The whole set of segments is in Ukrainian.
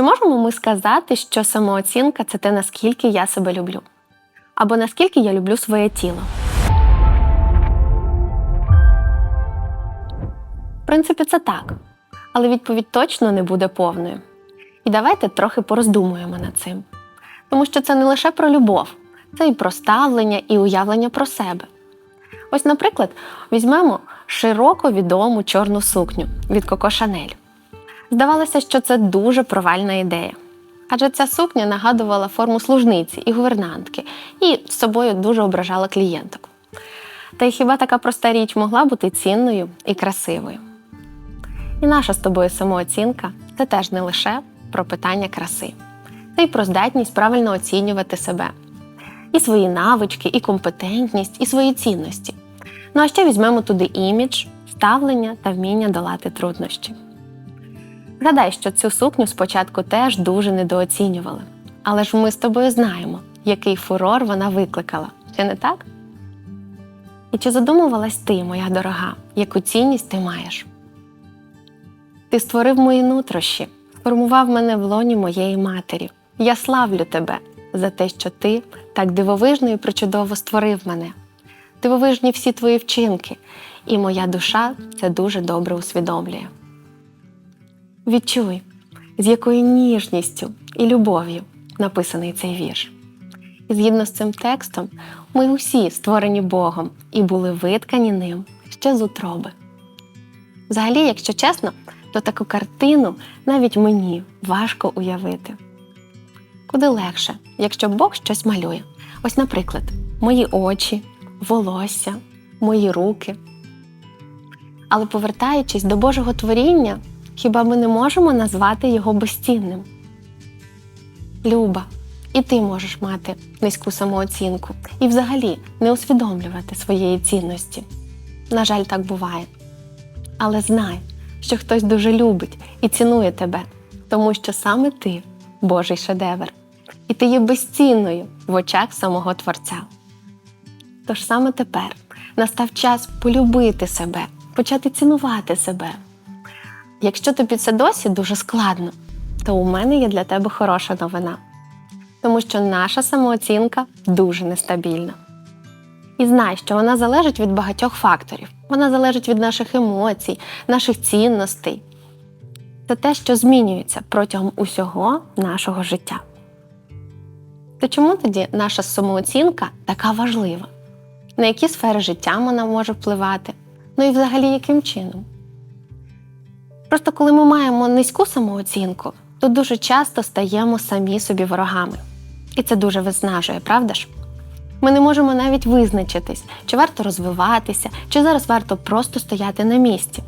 Чи можемо ми сказати, що самооцінка це те, наскільки я себе люблю? Або наскільки я люблю своє тіло? В принципі, це так. Але відповідь точно не буде повною. І давайте трохи пороздумуємо над цим. Тому що це не лише про любов, це і про ставлення, і уявлення про себе. Ось, наприклад, візьмемо широко відому чорну сукню від Коко Шанель. Здавалося, що це дуже провальна ідея. Адже ця сукня нагадувала форму служниці і гувернантки, і з собою дуже ображала клієнток. Та й хіба така проста річ могла бути цінною і красивою? І наша з тобою самооцінка це теж не лише про питання краси, це й про здатність правильно оцінювати себе, і свої навички, і компетентність, і свої цінності. Ну а ще візьмемо туди імідж, ставлення та вміння долати труднощі. Згадай, що цю сукню спочатку теж дуже недооцінювали. Але ж ми з тобою знаємо, який фурор вона викликала, чи не так? І чи задумувалась ти, моя дорога, яку цінність ти маєш? Ти створив мої нутрощі, сформував мене в лоні моєї матері. Я славлю тебе за те, що ти так дивовижно і причудово створив мене. Дивовижні всі твої вчинки, і моя душа це дуже добре усвідомлює. Відчуй, з якою ніжністю і любов'ю написаний цей вірш. І згідно з цим текстом, ми усі створені Богом і були виткані ним ще з утроби. Взагалі, якщо чесно, то таку картину навіть мені важко уявити. Куди легше, якщо Бог щось малює. Ось, наприклад, мої очі, волосся, мої руки. Але повертаючись до Божого творіння, хіба ми не можемо назвати його безцінним? Люба, і ти можеш мати низьку самооцінку і взагалі не усвідомлювати своєї цінності. На жаль, так буває. Але знай, що хтось дуже любить і цінує тебе, тому що саме ти Божий шедевр, і ти є безцінною в очах самого Творця. Тож саме тепер настав час полюбити себе, почати цінувати себе. Якщо тобі це досі дуже складно, то у мене є для тебе хороша новина. Тому що наша самооцінка дуже нестабільна. І знай, що вона залежить від багатьох факторів. Вона залежить від наших емоцій, наших цінностей. Це те, що змінюється протягом усього нашого життя. То чому тоді наша самооцінка така важлива? На які сфери життя вона може впливати? Ну і взагалі яким чином? Просто коли ми маємо низьку самооцінку, то дуже часто стаємо самі собі ворогами. І це дуже виснажує, правда ж? Ми не можемо навіть визначитись, чи варто розвиватися, чи зараз варто просто стояти на місці.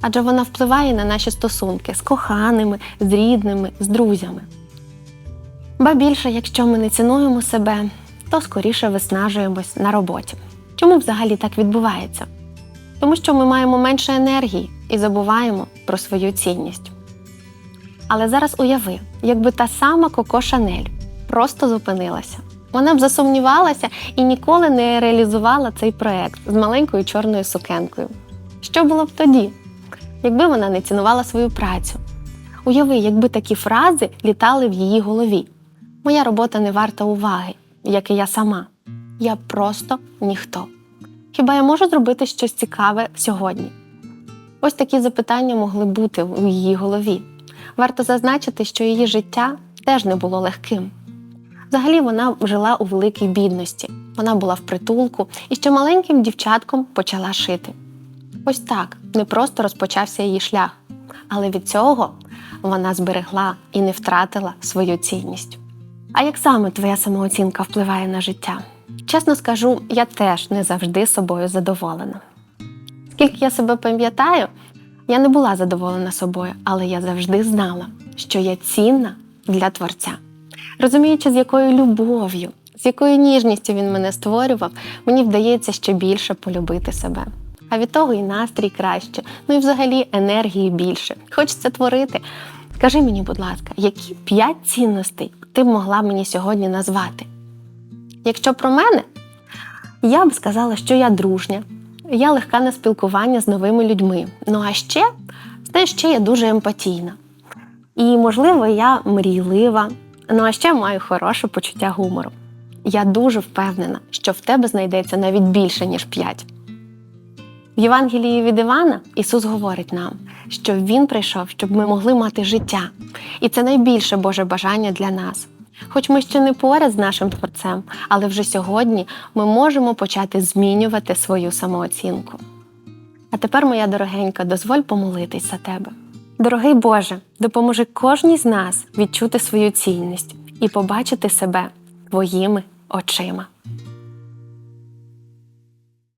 Адже вона впливає на наші стосунки з коханими, з рідними, з друзями. Ба більше, якщо ми не цінуємо себе, то скоріше виснажуємось на роботі. Чому взагалі так відбувається? Тому що ми маємо менше енергії і забуваємо про свою цінність. Але зараз уяви, якби та сама Коко Шанель просто зупинилася. Вона б засумнівалася і ніколи не реалізувала цей проект з маленькою чорною сукенкою. Що було б тоді, якби вона не цінувала свою працю? Уяви, якби такі фрази літали в її голові. Моя робота не варта уваги, як і я сама. Я просто ніхто. Хіба я можу зробити щось цікаве сьогодні? Ось такі запитання могли бути у її голові. Варто зазначити, що її життя теж не було легким. Взагалі вона жила у великій бідності. Вона була в притулку і ще маленьким дівчатком почала шити. Ось так не просто розпочався її шлях, але від цього вона зберегла і не втратила свою цінність. А як саме твоя самооцінка впливає на життя? Чесно скажу, я теж не завжди собою задоволена. Скільки я себе пам'ятаю, я не була задоволена собою, але я завжди знала, що я цінна для творця. Розуміючи, з якою любов'ю, з якою ніжністю він мене створював, мені вдається ще більше полюбити себе. А від того і настрій краще, ну і взагалі енергії більше. Хочеться творити. Скажи мені, будь ласка, які п'ять цінностей ти б могла мені сьогодні назвати? Якщо про мене, я б сказала, що я дружня, я легка на спілкування з новими людьми. Ну а ще, знаєш, ще я дуже емпатійна. І, можливо, я мрійлива, ну а ще маю хороше почуття гумору. Я дуже впевнена, що в тебе знайдеться навіть більше, ніж п'ять. В Євангелії від Івана Ісус говорить нам, що Він прийшов, щоб ми могли мати життя. І це найбільше Боже бажання для нас. Хоч ми ще не поряд з нашим творцем, але вже сьогодні ми можемо почати змінювати свою самооцінку. А тепер, моя дорогенька, дозволь помолитись за тебе. Дорогий Боже, допоможи кожній з нас відчути свою цінність і побачити себе твоїми очима.